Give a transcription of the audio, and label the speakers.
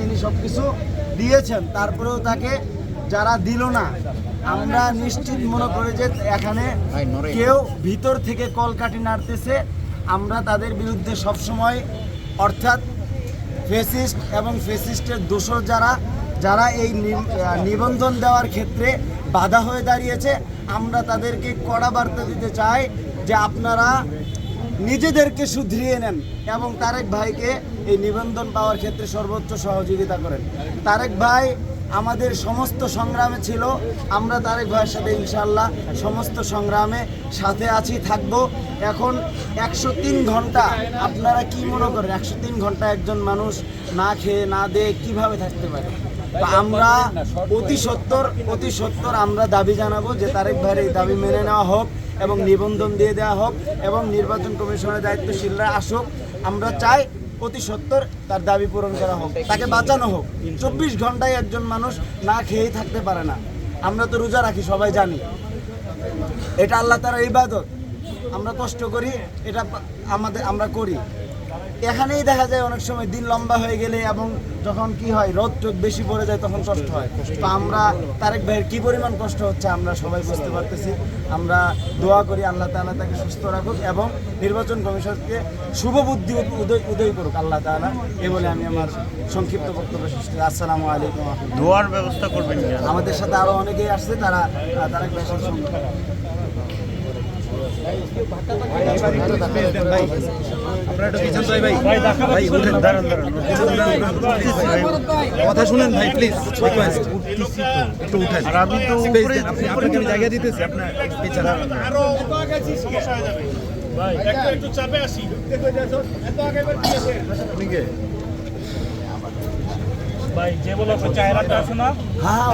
Speaker 1: তিনি সব কিছু দিয়েছেন তারপরেও তাকে যারা দিল না আমরা নিশ্চিত মনে করি যে এখানে কেউ ভিতর থেকে কলকাঠি নাড়তেছে। আমরা তাদের বিরুদ্ধে সবসময় অর্থাৎ ফেসিস্ট এবং ফেসিস্টের দোষর যারা যারা এই নিবন্ধন দেওয়ার ক্ষেত্রে বাধা হয়ে দাঁড়িয়েছে আমরা তাদেরকে কড়া বার্তা দিতে চাই যে আপনারা নিজেদেরকে শুধরিয়ে নেন এবং তারেক ভাইকে এই নিবন্ধন পাওয়ার ক্ষেত্রে সর্বোচ্চ সহযোগিতা করেন। তারেক ভাই আমাদের সমস্ত সংগ্রামে ছিল। আমরা তারেক ভাইয়ের সাথে ইনশাল্লাহ সমস্ত সংগ্রামে সাথে আছি, থাকব। এখন একশো তিন ঘণ্টা আপনারা কি মনে করেন? একশো তিন ঘণ্টা একজন মানুষ না খেয়ে, না দিয়ে কীভাবে থাকতে পারে? আমরা অতি সত্তর অতি সত্তর আমরা দাবি জানাব যে তারেক ভাইয়ের এই দাবি মেনে নেওয়া হোক। এবং নিবন্ধন দিয়ে দেওয়া হোক এবং নির্বাচন কমিশনের দায়িত্বশীলরা আসুক, আমরা চাই অতি সত্তর তার দাবি পূরণ করা হোক, তাকে বাঁচানো হোক। চব্বিশ ঘন্টায় একজন মানুষ না খেয়েই থাকতে পারে না। আমরা তো রোজা রাখি, সবাই জানি। এটা আল্লাহ তারা ইবাদত। আমরা কষ্ট করি, এটা আমাদের, আমরা করি। এখানেই দেখা যায় অনেক সময় দিন লম্বা হয়ে গেলে এবং যখন কি হয় রোদ টোদ বেশি পড়ে যায় তখন কষ্ট হয়। তো আমরা তারেক ভাইয়ের কি পরিমাণ কষ্ট হচ্ছে আমরা সবাই বুঝতে পারতেছি। আমরা দোয়া করি আল্লাহ তাআলা তাকে সুস্থ রাখুক এবং নির্বাচন কমিশনকে শুভ বুদ্ধি উদয় উদয় করুক আল্লাহ তাআলা। এ বলে আমি আমার সংক্ষিপ্ত বক্তব্য শেষ করি। আসসালামু আলাইকুম
Speaker 2: দোয়ার ব্যবস্থা করবেন
Speaker 1: আমাদের সাথে আরও অনেকেই আসছে তারা তারেক ভাইয়ের সাথে সংযুক্ত।
Speaker 3: কথা শুনেন ভাই প্লিজ একটু উঠেন
Speaker 2: আর আমি তো
Speaker 3: আপনাকে আমি জায়গা দিতেছি আপনার
Speaker 2: ভাই যে বলো চেহারাটা আছে না?
Speaker 1: হ্যাঁ